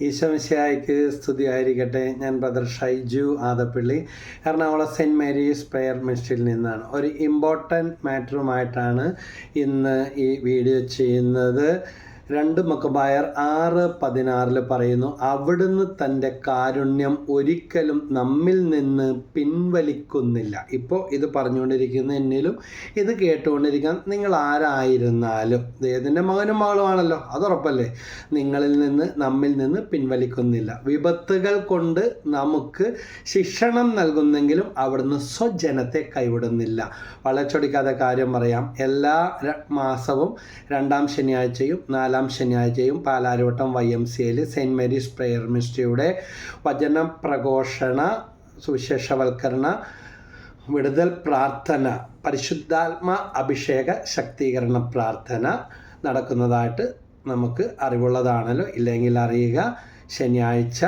ഈശോമിശിയായിക്ക് സ്തുതിയായിരിക്കട്ടെ. ഞാൻ brother Shaiju Adappally. Ernakulam saint Mary's prayer മിനിസ്ട്രിയിൽ നിന്നാണ്. ഒരു ഇമ്പോർട്ടന്റ് മാറ്ററുമായിട്ടാണ് ഇന്ന് ഈ വീഡിയോ ചെയ്യുന്നത്. രണ്ട് മക്കബായർ ആറ് പതിനാറിൽ പറയുന്നു അവിടുന്ന് തന്റെ കാരുണ്യം ഒരിക്കലും നമ്മിൽ നിന്ന് പിൻവലിക്കുന്നില്ല. ഇപ്പോൾ ഇത് പറഞ്ഞുകൊണ്ടിരിക്കുന്ന എന്നിലും ഇത് കേട്ടുകൊണ്ടിരിക്കാൻ നിങ്ങൾ ആരായിരുന്നാലും. ദൈവത്തിന്റെ മകനും മകളുമാണല്ലോ അത് ഉറപ്പല്ലേ? നിങ്ങളിൽ നിന്ന് നമ്മിൽ നിന്ന് പിൻവലിക്കുന്നില്ല. വിപത്തുകൾ കൊണ്ട് നമുക്ക് ശിക്ഷണം നൽകുന്നെങ്കിലും അവിടുന്ന് സ്വജനത്തെ കൈവിടുന്നില്ല. വളച്ചൊടിക്കാത്ത കാര്യം പറയാം. എല്ലാ മാസവും രണ്ടാം ശനിയാഴ്ചയും നാലാം ശനിയാഴ്ചയും പാലാരിവട്ടം വൈ എം സി എയിൽ സെന്റ് മേരീസ് പ്രെയർ മിനിസ്ട്രിയുടെ വചന പ്രഘോഷണ സുവിശേഷവൽക്കരണ വിടുതൽ പ്രാർത്ഥന പരിശുദ്ധാത്മ അഭിഷേക ശക്തീകരണ പ്രാർത്ഥന നടക്കുന്നതായിട്ട് നമുക്ക് അറിവുള്ളതാണല്ലോ. ഇല്ലെങ്കിൽ അറിയുക ശനിയാഴ്ച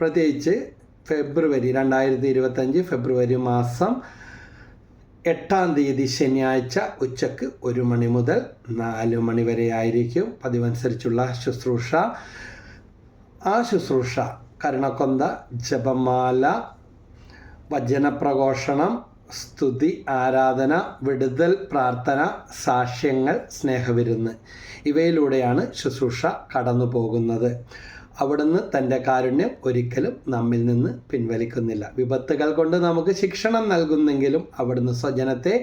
പ്രത്യേകിച്ച് ഫെബ്രുവരി രണ്ടായിരത്തി ഇരുപത്തഞ്ച് ഫെബ്രുവരി മാസം എട്ടാം തീയതി ശനിയാഴ്ച ഉച്ചയ്ക്ക് ഒരു മണി മുതൽ നാല് മണി വരെ ആയിരിക്കും പതിവനുസരിച്ചുള്ള ശുശ്രൂഷ. ആ ശുശ്രൂഷ കരുണക്കൊന്ത ജപമാല വചനപ്രഘോഷണം സ്തുതി ആരാധന വിടുതൽ പ്രാർത്ഥന സാക്ഷ്യങ്ങൾ സ്നേഹവിരുന്ന്. ഇവയിലൂടെയാണ് ശുശ്രൂഷ കടന്നു പോകുന്നത് അവിടുന്ന് തന്റെ കാരുണ്യം ഒരിക്കലും നമ്മിൽ നിന്ന് പിൻവലിക്കുന്നില്ല. വിപത്തുകൾ കൊണ്ട് നമുക്ക് ശിക്ഷണം നൽകുന്നെങ്കിലും അവിടുന്ന് സ്വജനത്തെ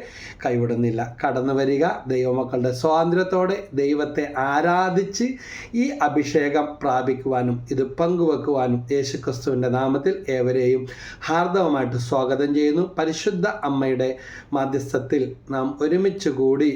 കൈവിടുന്നില്ല. കടന്നു വരിക ദൈവമക്കളുടെ സ്വാതന്ത്ര്യത്തോടെ ദൈവത്തെ ആരാധിച്ച് ഈ അഭിഷേകം പ്രാപിക്കുവാനും ഇത് പങ്കുവെക്കുവാനും യേശുക്രിസ്തുവിന്റെ നാമത്തിൽ ഏവരെയും ഹാർദവമായിട്ട് സ്വാഗതം ചെയ്യുന്നു. പരിശുദ്ധ അമ്മയുടെ മാധ്യസ്ഥത്തിൽ നാം ഒരുമിച്ച് കൂടി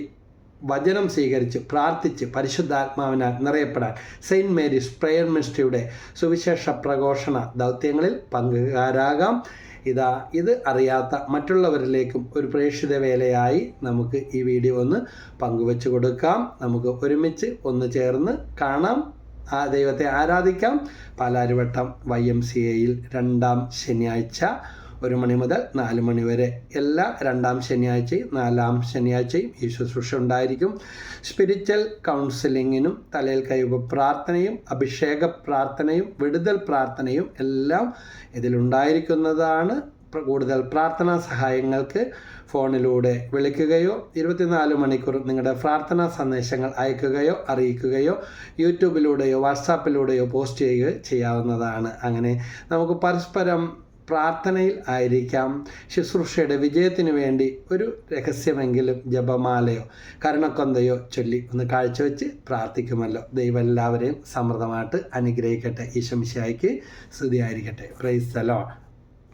വചനം സ്വീകരിച്ച് പ്രാർത്ഥിച്ച് പരിശുദ്ധാത്മാവിനാൽ നിറയപ്പെടാൻ സെയിന്റ് മേരീസ് പ്രെയർ മിനിസ്ട്രിയുടെ സുവിശേഷ പ്രഘോഷണ ദൗത്യങ്ങളിൽ പങ്കുകാരാകാം. ഇതാ ഇത് അറിയാത്ത മറ്റുള്ളവരിലേക്കും ഒരു പ്രേക്ഷിത വേലയായി നമുക്ക് ഈ വീഡിയോ ഒന്ന് പങ്കുവെച്ചു കൊടുക്കാം. നമുക്ക് ഒരുമിച്ച് ഒന്ന് ചേർന്ന് കാണാം. ആ ദൈവത്തെ ആരാധിക്കാം. പാലാരിവട്ടം വൈ എം സി എയിൽ രണ്ടാം ശനിയാഴ്ച ഒരു മണി മുതൽ നാല് മണി വരെ. എല്ലാ രണ്ടാം ശനിയാഴ്ചയും നാലാം ശനിയാഴ്ചയും ഈ ശുശ്രൂഷ ഉണ്ടായിരിക്കും. സ്പിരിച്വൽ കൗൺസിലിങ്ങിനും തലയിൽ കൈവ പ്രാർത്ഥനയും അഭിഷേക പ്രാർത്ഥനയും വിടുതൽ പ്രാർത്ഥനയും എല്ലാം ഇതിലുണ്ടായിരിക്കുന്നതാണ്. കൂടുതൽ പ്രാർത്ഥനാ സഹായങ്ങൾക്ക് ഫോണിലൂടെ വിളിക്കുകയോ ഇരുപത്തിനാല് മണിക്കൂർ നിങ്ങളുടെ പ്രാർത്ഥനാ സന്ദേശങ്ങൾ അയക്കുകയോ അറിയിക്കുകയോ യൂട്യൂബിലൂടെയോ വാട്സാപ്പിലൂടെയോ പോസ്റ്റ് ചെയ്യുകയോ ചെയ്യാവുന്നതാണ്. അങ്ങനെ നമുക്ക് പരസ്പരം പ്രാർത്ഥനയിൽ ആയിരിക്കാം. ശുശ്രൂഷയുടെ വിജയത്തിന് വേണ്ടി ഒരു രഹസ്യമെങ്കിലും ജപമാലയോ കരുണക്കൊന്തയോ ചൊല്ലി ഒന്ന് കാഴ്ചവെച്ച് പ്രാർത്ഥിക്കുമല്ലോ. ദൈവം എല്ലാവരെയും സമൃദ്ധമായിട്ട് അനുഗ്രഹിക്കട്ടെ. ഈശംശായിക്ക് സ്തുതിയായിരിക്കട്ടെ. പ്രൈസ് തലോ